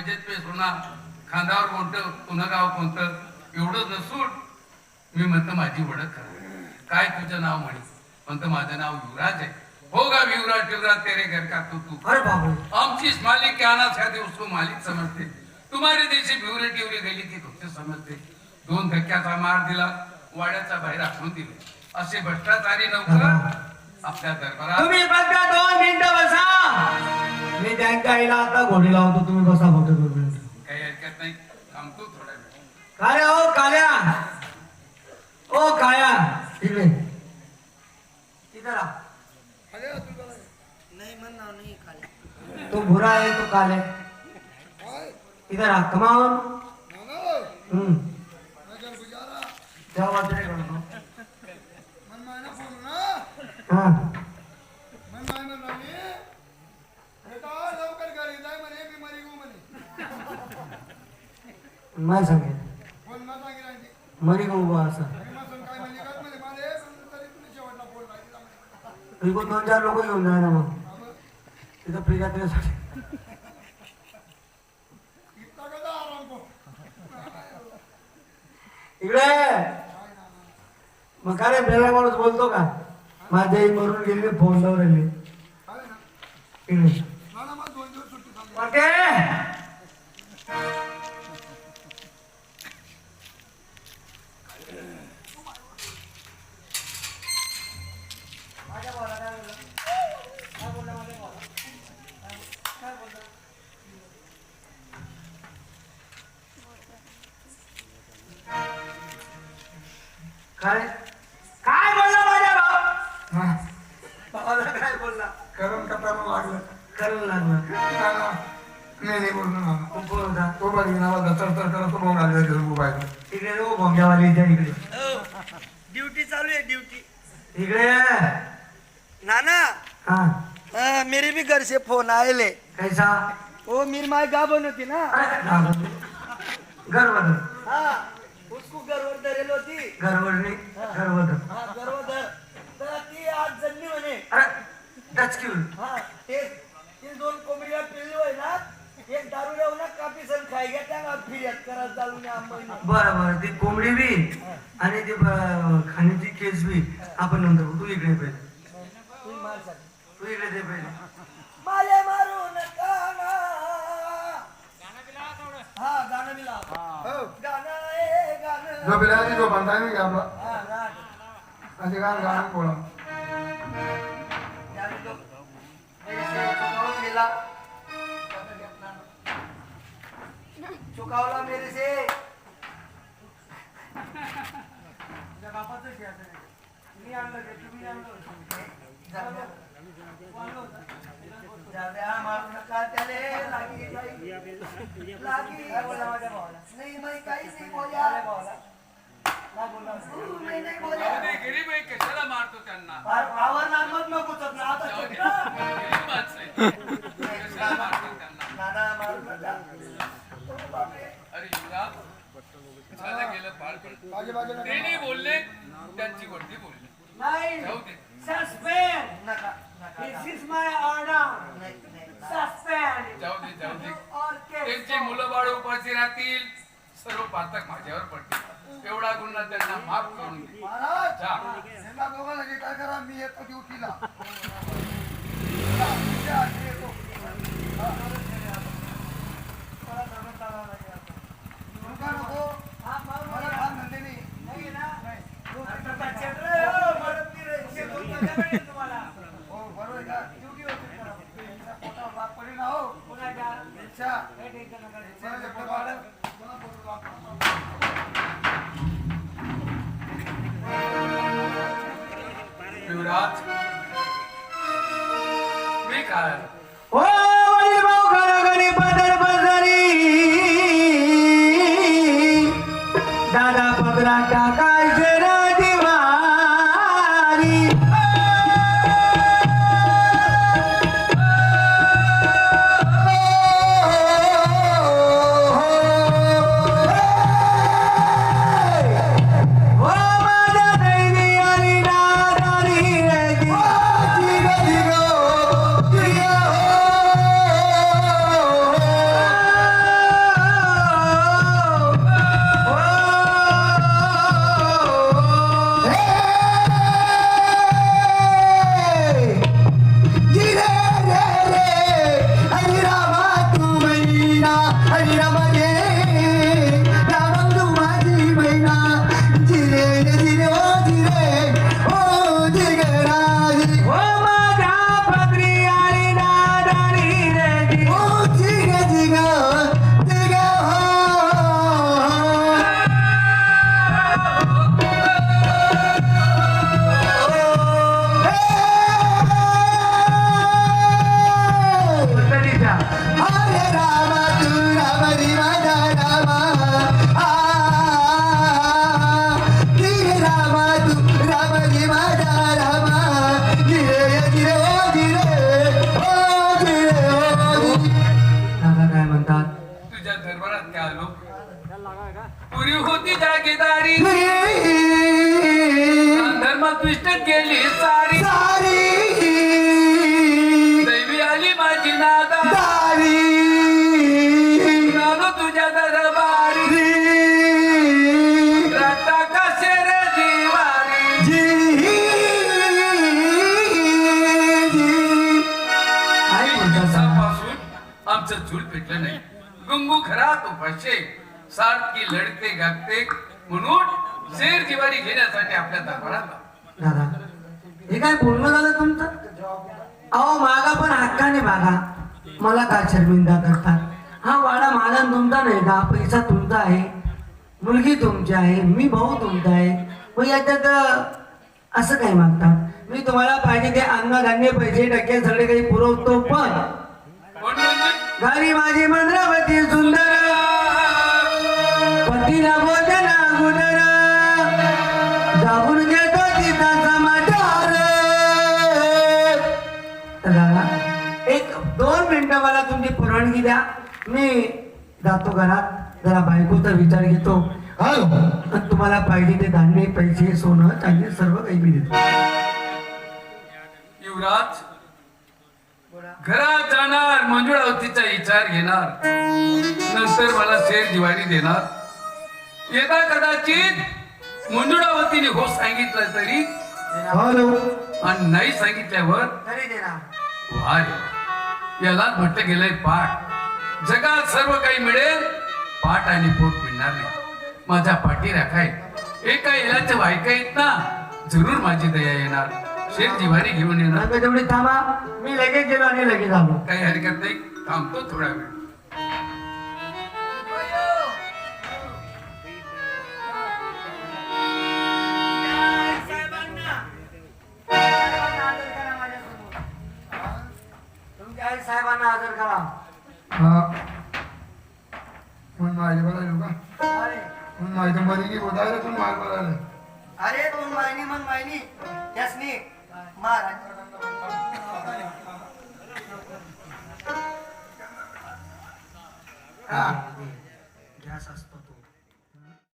मजेत पेस होणार खांद्यावर कोणतं पुन्हा गाव कोणतं एवढं नसून मी म्हणतो माझी ओळख करा काय तुझं नाव म्हणे? म्हणतं माझं नाव युवराज आहे. हो गा युवराज युवराज तेरे घर का तू तू. अरे बाबू. आमची मालिक क्या ना चाहते उसको मालिक समजते. तुम्हारी देशी भिवरे टिवरे गेली की फक्त समजते. दोन धक्क्याचा मार दिला वाड्याचा बाहेर आखून दिले. असे भ्रष्टाचारी नौकर आपल्या दरबारात तुम्ही फक्त दोन मिनिटं बसा. मी त्यांच्या आईला आता घोडी लावतो तुम्ही बसा फक्त दोन मिनिटं. काही ऐकत नाही. थांबतो थोडा वेळ काल्या ओ काल्या? ओ काया. इकडे. इधर आ नहीं मन नाव नहीं खाली तो भुरा है तो काले इधर आ कमाओ हम्म जाओ बाजूला करतो हा नाही सांगेल मरी गो उभा असा. इकडून दोन चार लोक घेऊन जाय ना मग. तिथं फ्री यात्रेसाठी इकडे. मग काय रे माणूस बोलतो का? माझ्या आई मरून गेली फोन लावून राहिली. इकडे. काय? काय बोलला माझ्या भाऊ? भावाला काय बोलला? करून कटाला लागलं करू लागला. नाना, नाही नाही बोललो ना तू कोण होता तो बघ नावाचा तर तर करत तो इकडे नको भोंग्यावाली इथे इकडे. ड्यूटी चालू है ड्यूटी. इकडे. ये. नाना हा. हाँ, मेरे भी घर से फोन आए ले कैसा? वो मेरी माँ गाभन होती ना. गर्वध हाँ. उसको गर्वर धरेल होती. गर्वडणी गर्वध हाँ. गर्वधर तर ती आज जन्मी म्हणे. अरे हा ते ते दोन कोंबडीला पिल्ली होय ना एक दारू राहू ना कापी सण खाई घ्या त्या फिर्याद करा चालू ना आंबा बरं बरं ती कोंबडी बी आणि ती खाण्याची केस बी आपण नंतर. तू इकडे पहिले. तू इकडे दे पहिले. माले मारू नका ना. हा गाणं लाव हो, गाणं जो बिलाची जो बनता नाही का आपला असे गाणं गाणं बोला चुकावला मेरे से तुझ्या बापाचं शेत आहे. मी आणलं ते तुम्ही आणलं मारू नका त्याले लागी लागी लागी नाही मी काहीच नाही बोलला काय बोलला मी नाही बोलला गरीब आहे कशाला मारतो त्यांना. गरीब माणसं. कशाला मारतो. अरे युवराज झालं गेलं बोलले त्यांची वडती बोलली. नाही. जाऊ दे. सस्पेंड नका नका दिस इज माय ऑर्डर नाही नाही सस्पेंड जाऊ दे जाऊ दे. और त्यांची मुलं बाळ उपाशी राहतील. सर्व पातक माझ्यावर पडतील. एवढा गुन्हा त्यांना माफ करून दे काय करा मी येतो ड्युटीला. युवराज मी काय ओ वडील दादा पदरा टाकायचे केली सारी. सारी. दैवी आली माझी नादा. दारी. आलो तुझ्या दरबारी. रट्टा कसे रे जीवारी. जी. आमचं चूल पेटलं नाही. गुंगू घरात उपाशे सारखी लढते गागते. म्हणून शेर जिवारी घेण्यासाठी आपल्या दरबारात. दादा हे काय बोलणं झालं तुमचं? अहो मागा पण हक्काने मागा. मला का शर्मिंदा करतात हा वाडा माझा तुमचा नाही का? पैसा तुमचा आहे. मुलगी तुमची आहे. मी भाऊ तुमचा आहे. मग याच्यात असं काही मागतात मी तुम्हाला पाहिजे ते अन्नधान्य पैसे टक्के सगळे काही पुरवतो पण. घरी माझी मंद्रावती सुंदर परवानगी द्या मी जातो घरात. जरा बायकोचा विचार घेतो. हॅलो. आणि तुम्हाला पाहिजे ते धान्य पैसे सोनं चांदी सर्व काही मी देतो. युवराज घरात जाणार मंजुळावतीचा विचार घेणार. नंतर मला शेर जिवारी देणार. येता कदाचित मंजुळावतीने हो सांगितलं तरी हॅलो. आणि नाही सांगितल्यावर तरी देणार. यालाच म्हटलं गेलंय पाठ. जगात सर्व काही मिळेल पाठ आणि पोट मिळणार नाही. माझ्या पाठी राखाय. एका इलाचं वायका येत ना जरूर माझी दया येणार. शेर जिवारी घेऊन येणार. तेवढी थांबा. मी लगेच गेलो आणि लगेच आलो काही हरकत नाही थांबतो थोडा वेळ. माझ्या मरीनी गोदायला तू मार मारायला. अरे दोन महिने मन महिने त्यासनी मार. हा. गॅस असतो.